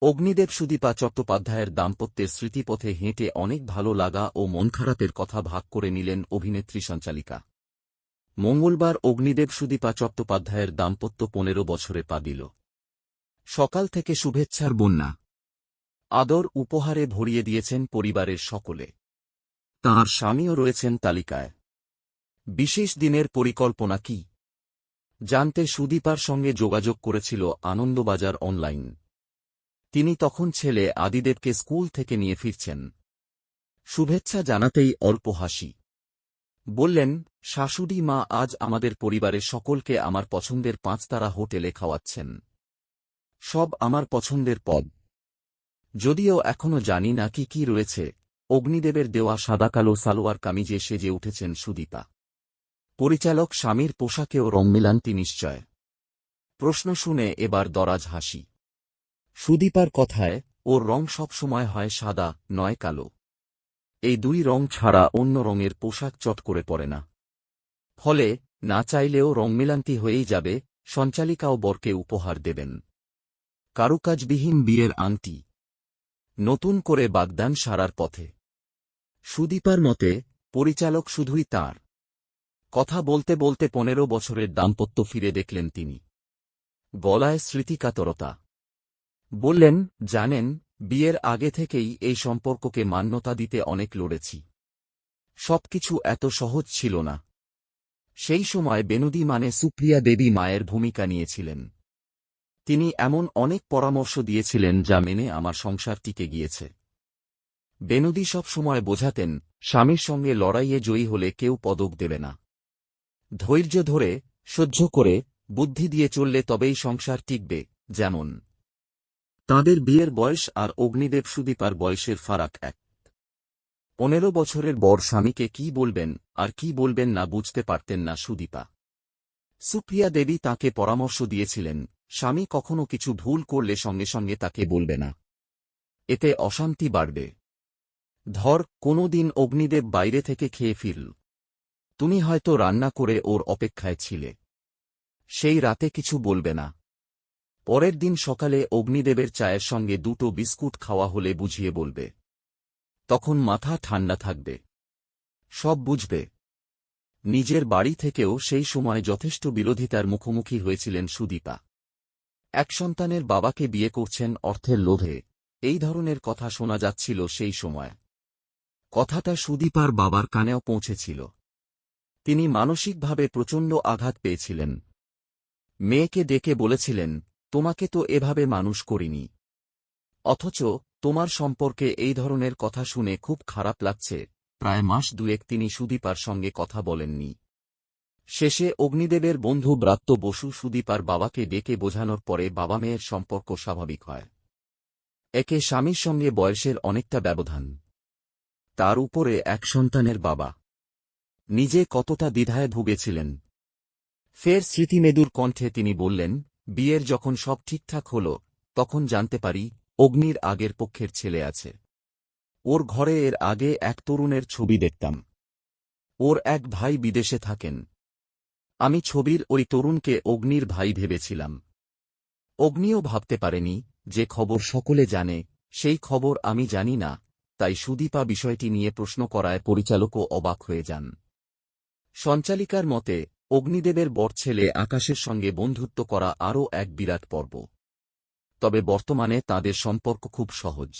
অগ্নিদেব সুদীপা চট্টোপাধ্যায়ের দাম্পত্যের স্মৃতিপথে হেঁটে অনেক ভালো লাগা ও মন খারাপের কথা ভাগ করে নিলেন অভিনেত্রী সঞ্চালিকা। মঙ্গলবার অগ্নিদেব সুদীপা চট্টোপাধ্যায়ের দাম্পত্য পনেরো বছরে পা দিল। সকাল থেকে শুভেচ্ছার বন্যা। আদর উপহারে ভরিয়ে দিয়েছেন পরিবারের সকলে। তাঁর স্বামীও রয়েছেন তালিকায়। বিশেষ দিনের পরিকল্পনা কি? জানতে সুদীপার সঙ্গে যোগাযোগ করেছিল আনন্দবাজার অনলাইন। তিনি তখন ছেলে আদিদেবকে স্কুল থেকে নিয়ে ফিরছেন। শুভেচ্ছা জানাতেই অল্প হাসি। বললেন, শাশুড়ি মা আজ আমাদের পরিবারের সকলকে আমার পছন্দের পাঁচতারা হোটেলে খাওয়াচ্ছেন। সব আমার পছন্দের পদ। যদিও এখনও জানি না কি কি রয়েছে। অগ্নিদেবের দেওয়া সাদাকালো সালোয়ার কামিজে সেজে উঠেছেন সুদীপা। পরিচালক স্বামীর পোশাকেও রং মিলান্তি নিশ্চয়। প্রশ্ন শুনে এবার দরাজ হাসি। সুদীপার কথায়, ওর রং সবসময় হয় সাদা, নয় কালো। এই দুই রং ছাড়া অন্য রঙের পোশাক চট করে পড়ে না। ফলে, না চাইলেও রংমিলান্তি হয়েই যাবে, সঞ্চালিকাও বরকে উপহার দেবেন। কারুকাজবিহীন বিয়ের আংটি। নতুন করে বাগদান সারার পথে। সুদীপার মতে, পরিচালক শুধুই তার। কথা বলতে বলতে পনেরো বছরের দাম্পত্য ফিরে দেখলেন তিনি। গলায় স্মৃতিকাতরতা। বললেন, জানেন, বিয়ের আগে থেকেই এই সম্পর্ককে মান্যতা দিতে অনেক লড়েছি। সবকিছু এত সহজ ছিল না। সেই সময় বেনুদি মানে সুপ্রিয়া দেবী মায়ের ভূমিকা নিয়েছিলেন। তিনি এমন অনেক পরামর্শ দিয়েছিলেন যা মেনে আমার সংসার টিকে গিয়েছে। বেনুদি সব সময় বোঝাতেন, স্বামীর সঙ্গে লড়াইয়ে জয়ী হলে কেউ পদক দেবে না। ধৈর্য ধরে, সহ্য করে, বুদ্ধি দিয়ে চললে তবেই সংসার টিকবে, যেমন তাঁদের বিয়ের বয়স আর অগ্নিদেব সুদীপার বয়সের ফারাক এক। পনেরো বছরের বর স্বামীকে কি বলবেন আর কি বলবেন না বুঝতে পারতেন না সুদীপা। সুপ্রিয়া দেবী তাকে পরামর্শ দিয়েছিলেন, স্বামী কখনো কিছু ভুল করলে সঙ্গে সঙ্গে তাকে বলবে না। এতে অশান্তি বাড়বে। ধর কোনো দিন অগ্নিদেব বাইরে থেকে খেয়ে ফিরল। তুমি হয়তো রান্না করে ওর অপেক্ষায় ছিলে। সেই রাতে কিছু বলবে না। পরের দিন সকালে অগ্নিদেবের চায়ের সঙ্গে দুটো বিস্কুট খাওয়া হলে বুঝিয়ে বলবে, তখন মাথা ঠান্ডা থাকবে। সব বুঝবে। নিজের বাড়ি থেকেও সেই সময় যথেষ্ট বিরোধিতার মুখোমুখি হয়েছিলেন সুদীপা। এক সন্তানের বাবাকে বিয়ে করছেন অর্থের লোভে। এই ধরনের কথা শোনা যাচ্ছিল সেই সময়। কথাটা সুদীপার বাবার কানেও পৌঁছেছিল। তিনি মানসিকভাবে প্রচণ্ড আঘাত পেয়েছিলেন। মেয়েকে ডেকে বলেছিলেন তোমাকে তো এভাবে মানুষ করিনি। অথচ তোমার সম্পর্কে এই ধরনের কথা শুনে খুব খারাপ লাগছে। প্রায় মাস দুয়েক তিনি সুদীপার সঙ্গে কথা বলেননি। শেষে অগ্নিদেবের বন্ধু ব্রাত্য বসু সুদীপার বাবাকে ডেকে বোঝানোর পরে বাবা মেয়ের সম্পর্ক স্বাভাবিক হয়। একে স্বামীর সঙ্গে বয়সের অনেকটা ব্যবধান। তার উপরে এক সন্তানের বাবা। নিজে কতটা দ্বিধায় ভুগেছিলেন। ফের স্মৃতিমেদুর কণ্ঠে তিনি বললেন বিয়ের যখন সব ঠিকঠাক হল, তখন জানতে পারি অগ্নির আগের পক্ষের ছেলে আছে। ওর ঘরে এর আগে এক তরুণের ছবি দেখতাম। ওর এক ভাই বিদেশে থাকেন। আমি ছবির ওই তরুণকে অগ্নির ভাই ভেবেছিলাম। অগ্নিও ভাবতে পারেনি যে খবর সকলে জানে, সেই খবর আমি জানি না, তাই সুদীপা বিষয়টি নিয়ে প্রশ্ন করায় পরিচালকও অবাক হয়ে যান। সঞ্চালিকার মতে অগ্নিদেবের বর ছেলে আকাশের সঙ্গে বন্ধুত্ব করা আরও এক বিরাট পর্ব। তবে বর্তমানে তাদের সম্পর্ক খুব সহজ।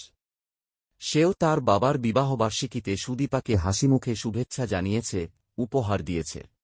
সেও তার বাবার বিবাহবার্ষিকীতে সুদীপাকে হাসিমুখে শুভেচ্ছা জানিয়েছে, উপহার দিয়েছে।